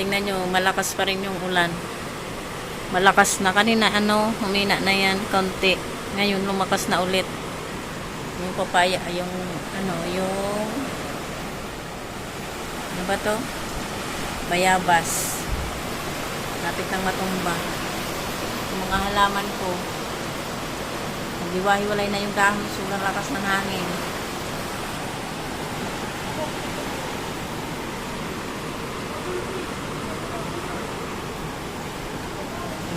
tingnan nyo, malakas pa rin yung ulan. Malakas na. Kanina, ano, humina na yan, konti. Ngayon, lumakas na ulit. Yung papaya, yung, ano, yung, ano ba to? Bayabas. Lapit ng matumba. Yung mga halaman ko, Nagdiwahiwalay na yung dahon, sobrang lakas ng hangin.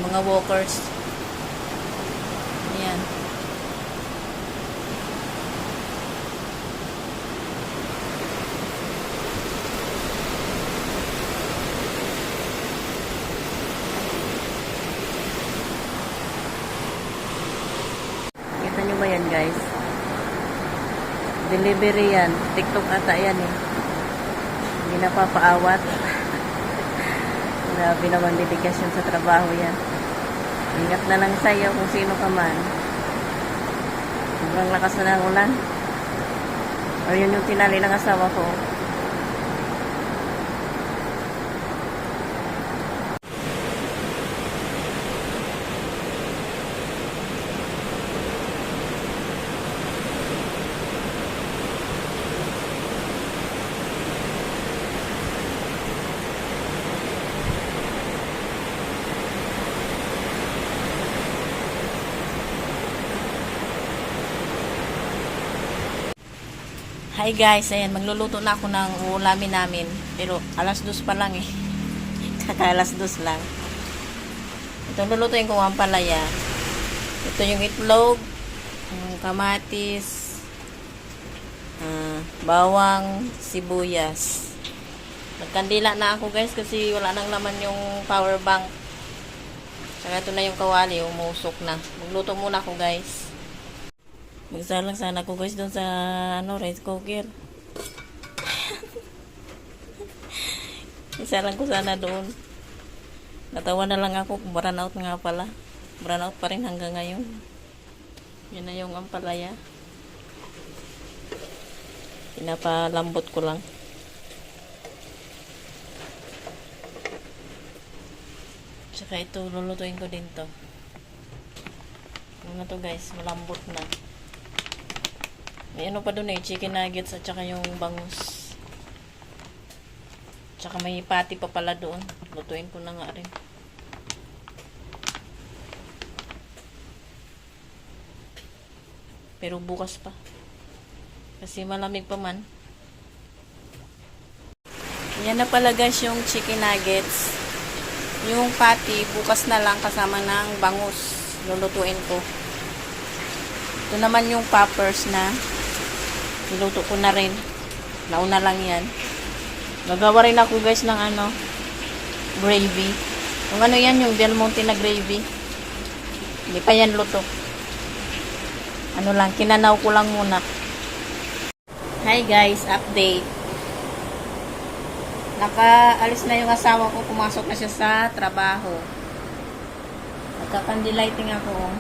Mga walkers. Ayan. Kita nyo ba yan guys? Delivery yan. TikTok ata yan eh. Hindi napapaawat. Grabe naman dedikasyon sa trabaho yan. Ingat na lang sa'yo kung sino ka man. Sobrang lakas na ng ulan. Or yun yung tinali ng asawa ko. Hi guys, ayan, magluluto na ako ng ulamin namin. Pero alas dos pa lang eh. Kaka alas dos lang. Ito lulutuin ko ang palaya. Ito yung itlog, kamatis, ah, bawang, sibuyas. Nagkandila na ako guys kasi wala nang laman yung power bank. Saka ito na yung kawali, umusok na. Magluto muna ako guys. Magsalang sana ako guys doon sa ano, rice cooker. Isa lang ko sana doon. Natawa na lang ako, burn out nga pala. Burn out pa rin hanggang ngayon. Yun na yung ampalaya. Pinapalambot ko lang. Tsaka ito, lulutuin ko din to. Ano to guys, malambot na. May ano pa doon eh, chicken nuggets at saka yung bangus. Tsaka may pati pa pala doon. Lutuin ko na nga rin. Pero bukas pa. Kasi malamig pa man. Yan na pala guys yung chicken nuggets. Yung patty, bukas na lang kasama ng bangus. Lulutuin ko. Ito naman yung poppers na niluto ko na rin. Nauna lang yan. Gagawa rin ako guys ng ano, gravy. Yung ano yan, yung Del Monte na gravy. Hindi pa yan luto. Ano lang, kinanaw ko lang muna. Hi guys, update. Nakaalis na yung asawa ko, pumasok na siya sa trabaho. Nagkakandilighting ako. oh.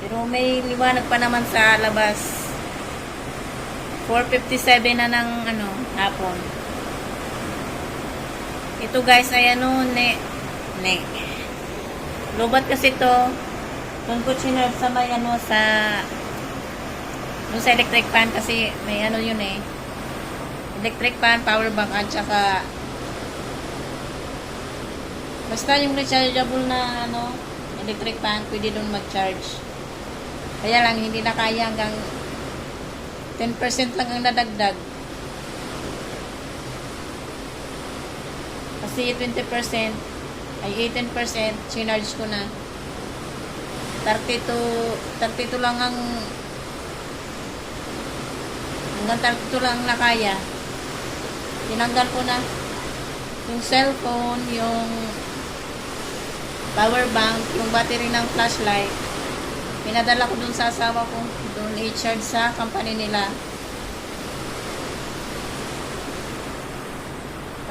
Pero may liwanag pa naman sa labas. 4.57 na ng ano, hapon. Ito guys ay ano, ne, ne. Lubat kasi to. Doon ko chinerve sa may ano, sa doon sa electric fan kasi may ano yun eh. Electric fan, power bank, at saka basta yung rechargeable na ano, electric fan, pwede doon mag-charge. Kaya lang, hindi na kaya hanggang 10% lang ang nadagdag. Kasi 20% ay 18% sinarge ko na. 32 32 lang ang hanggang 32 lang ang nakaya. Tinanggal ko na yung cellphone, yung power bank, yung battery ng flashlight. Pinadala ko dun sa asawa ko. Doon i-charge sa company nila.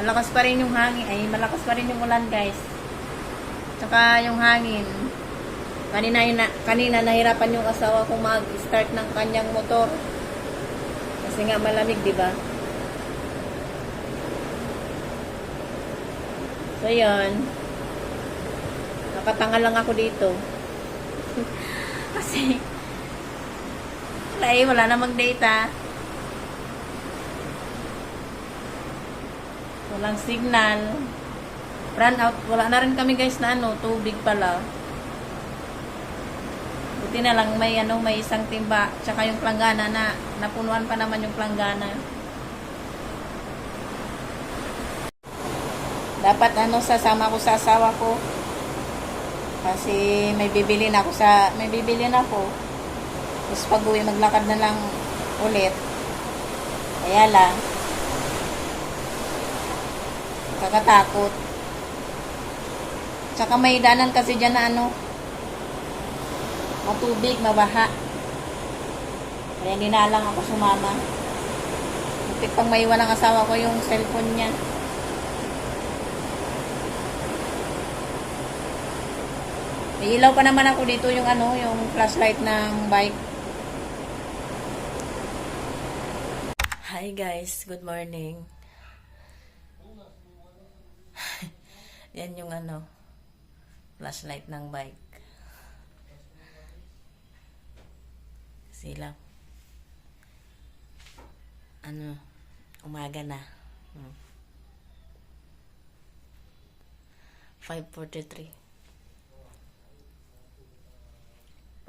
Malakas pa rin yung hangin. Ay, malakas pa rin yung ulan, guys. Tsaka yung hangin. Kanina, na, kanina nahirapan yung asawa ko mag-start ng kanyang motor. Kasi nga malamig, di ba? So, yun. Nakatanga lang ako dito. Kasi, wala eh, wala namang data. Walang signal. Run out. Wala na rin kami guys na ano, tubig pala. Buti na lang may ano, may isang timba. Tsaka yung planggana na napunuan pa naman yung planggana. Dapat ano, sasama ko sa asawa ko. Kasi may bibili na ako sa, may bibili na ako. Tapos pag uwi, maglakad na lang ulit. Kaya lang, kakatakot. Tsaka may danan kasi dyan na ano, matubig, mabaha. Kaya hindi na lang ako sumama. Muntik pang maiwan ng asawa ko yung cellphone niya. Ilaw pa naman ako dito yung ano, yung flashlight ng bike. Hi guys, good morning. Yan yung ano, flashlight ng bike. Sila. Ano, umaga na. Hmm. 5.43.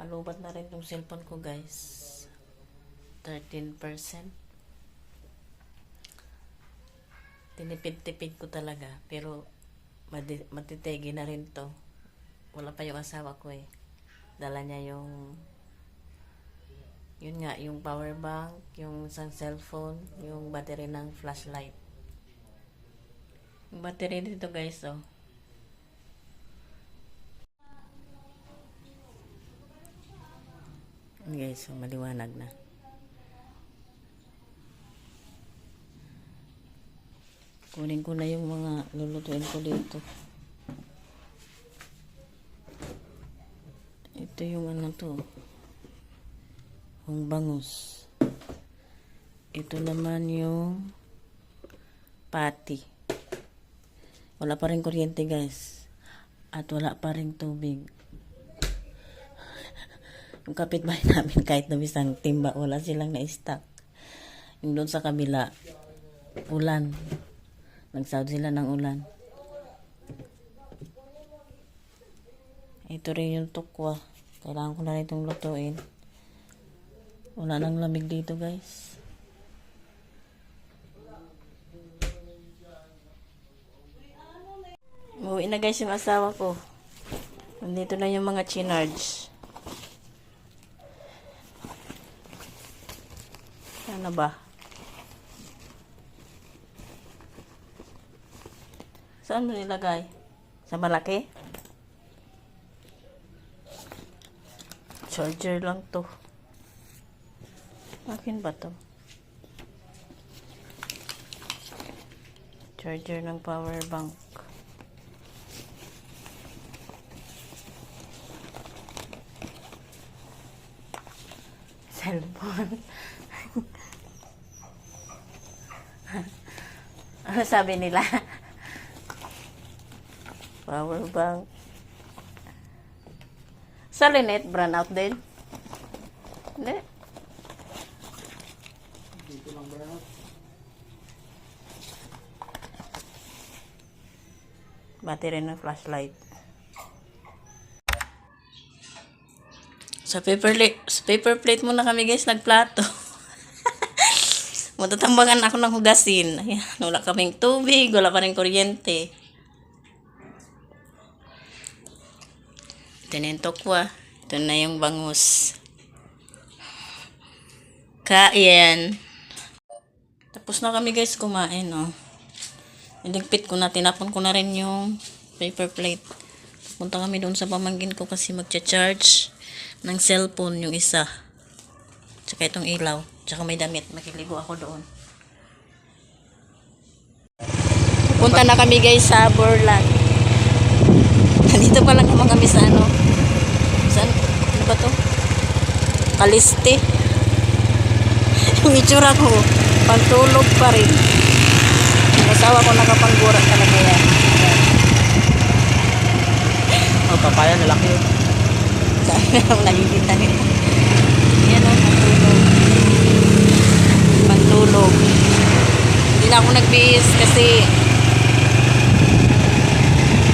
Palubat na rin tong cellphone ko guys. 13%. Tinipid-tipid ko talaga. Pero matitegi na rin to. Wala pa yung asawa ko eh. Dala niya yung yun nga, yung power bank, yung isang cellphone, yung battery ng flashlight. Yung battery dito guys, oh. Guys, maliwanag na. Kunin ko na yung mga lulutuin ko dito. Ito yung ano to. Yung bangus. Ito naman yung pati. Wala pa rin kuryente guys. At wala pa rin tubig. Yung kapitbahay namin kahit na isang timba, wala silang na-stock. Yung doon sa kabila, ulan. Nagsawd sila ng ulan. Ito rin yung tukwa. Kailangan ko na itong lutuin. Wala nang lamig dito guys. Uwi na guys yung asawa ko. Nandito na yung mga chinards. Ano ba? Saan mo nilagay? Sa malaki? Charger lang to. Akin ba to? Charger ng power bank. Cellphone. Ano sabi nila? Power bank. Sa Lynette, brand out din? Hindi. Battery ng flashlight. Sa paper, li- sa paper plate muna kami guys, nagplato. Matatambangan ako ng hugasin. Ayan, wala kaming tubig, wala pa rin kuryente. Na yung tokwa. Ito na yung bangus. Kain. Tapos na kami guys kumain, oh. Niligpit ko na, tinapon ko na rin yung paper plate. Punta kami doon sa pamangkin ko kasi magcha-charge ng cellphone yung isa. Tsaka itong ilaw. Tsaka may damit. Makiligo ako doon. Punta na kami guys sa Borland. Nandito pa lang naman kami sa ano. Saan? Ano ba to? Kaliste. yung itsura ko. Pantulog pa rin. Yung asawa ko nakapanggura talaga yan. Yan. yan, lalaki yun. Sayang nakikita nila. Yan o, pantulog. Pantulog. Hindi na ako nagbihis kasi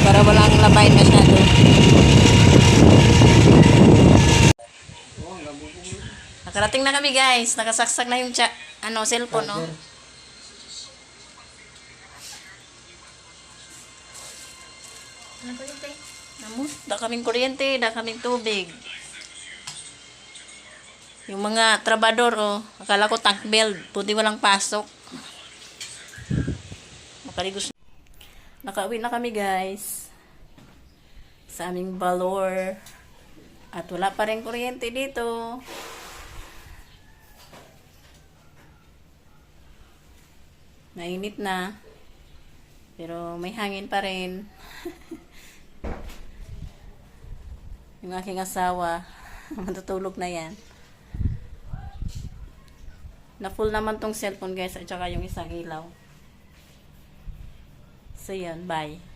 para walang labay masyado. Nakarating na kami guys. Nakasaksak na yung cha ano, cellphone, no? Ano kuryente? Namut, da kaming kuryente, da kaming tubig. Yung mga trabador, oh, akala ko tank belt, puti walang pasok. Makaligos. Nakauwi na kami, guys. Sa aming balor. At wala pa rin kuryente dito. Nainit na. Pero may hangin pa rin. Yung aking asawa, matutulog na yan. Na full naman tong cellphone guys at saka yung isang ilaw. So yan, bye.